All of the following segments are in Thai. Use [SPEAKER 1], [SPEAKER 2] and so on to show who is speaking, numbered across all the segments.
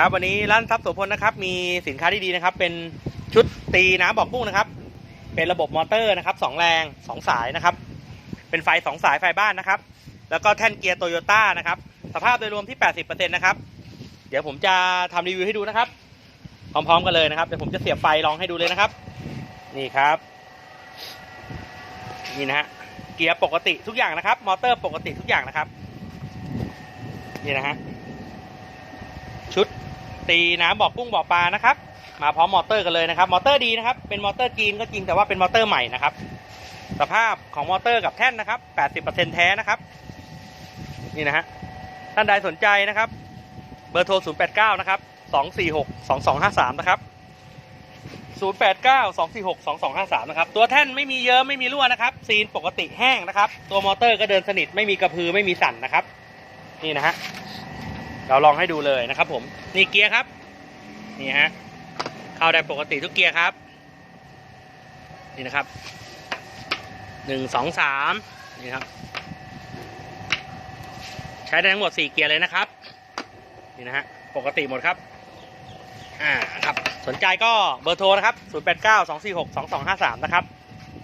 [SPEAKER 1] ครับวันนี้ร้านทรัพย์โสพลนะครับมีสินค้าที่ดีนะครับ เป็นชุดตีน้ำบอกกุ้งนะครับ เป็นระบบมอเตอร์นะครับสองแรงสองสายนะครับ เป็นไฟสองสายไฟบ้านนะครับ แล้วก็แท่นเกียร์โตโยต้านะครับ สภาพโดยรวมที่ 80%นะครับ เดี๋ยวผมจะทำรีวิวให้ดูนะครับ พร้อมๆกันเลยนะครับเดี๋ยวผมจะเสียบไฟลองให้ดูเลยนะครับ นี่ครับ นี่นะฮะเกียร์ปกติทุกอย่างนะครับ มอเตอร์ปกติทุกอย่างนะครับ นี่นะฮะ ตีน้ำบอกกุ้งบอกปลานะครับ มาพร้อมมอเตอร์กันเลยนะครับ มอเตอร์ดีนะครับ เป็นมอเตอร์จีนก็จริงแต่ว่าเป็นมอเตอร์ใหม่นะครับ สภาพของมอเตอร์กับแท่นนะครับ 80%แท้นะครับ นี่นะฮะ ท่านใดสนใจนะครับ เบอร์โทร 089 นะครับ 246 2253 นะครับ 089 246 2253 นะครับ ตัวแท่นไม่มีเยิ้มไม่มีรั่วนะครับ ซีนปกติแห้งนะครับ ตัวมอเตอร์ก็เดินสนิทไม่มีกระพือไม่มีสั่นนะครับ นี่นะฮะ เราลองให้ดูเลยนะครับ ผมนี่เกียร์ครับนี่ฮะเข้าได้ปกติทุกเกียร์ครับ นี่นะครับหนึ่งสองสามนี่ครับ ใช้ได้ทั้งหมดสี่เกียร์เลยนะครับ นี่นะฮะปกติหมดครับอ่าครับสนใจก็เบอร์โทรนะครับศูนย์แปดเก้าสองสี่หกสองสองห้าสามนะครับ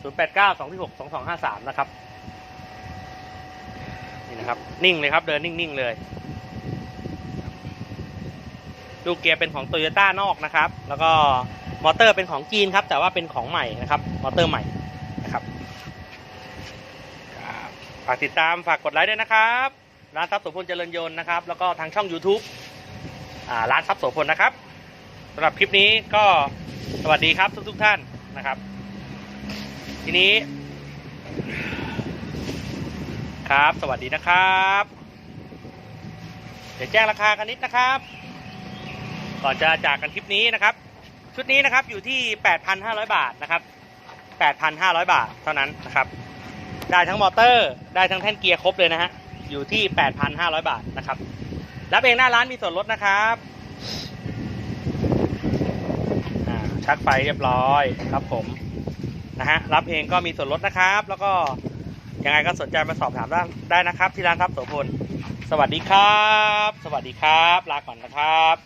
[SPEAKER 1] ศูนย์แปดเก้าสองสี่หกสองสองห้าสามนะครับ นี่นะครับ นิ่งเลยครับ เดินนิ่งๆเลย ลูกเกียร์เป็นของโตโยต้านอกนะครับ แล้วก็มอเตอร์เป็นของจีนครับ แต่ว่าเป็นของใหม่นะครับ มอเตอร์ใหม่นะครับฝากติดตามฝากกดไลค์ด้วยนะครับ ร้านทรัพย์โสพลเจริญยนต์นะครับ แล้วก็ทางช่อง YouTube อ่าร้านทรัพย์โสพลนะครับสำหรับคลิปนี้ก็สวัสดีครับทุกทุกท่านนะครับ ทีนี้ ครับสวัสดีนะครับ เดี๋ยวแจ้งราคากันนิดนะครับ ก่อนจะจากกันคลิปนี้นะครับ ชุดนี้นะครับอยู่ที่ 8,500 บาทนะครับ 8,500 บาทเท่านั้นนะครับ ได้ทั้งมอเตอร์ได้ทั้งแท่นเกียร์ครบเลยนะฮะอยู่ที่ 8,500 บาทนะครับรับเองหน้าร้านมีส่วนลดนะครับอ่าชักไฟเรียบร้อยครับผมนะฮะรับเองก็มีส่วนลดนะครับ แล้วก็ยังไงก็สนใจมาสอบถามได้ได้นะครับ ที่ร้านทับโสพลสวัสดีครับ สวัสดีครับ ลาก่อนนะครับ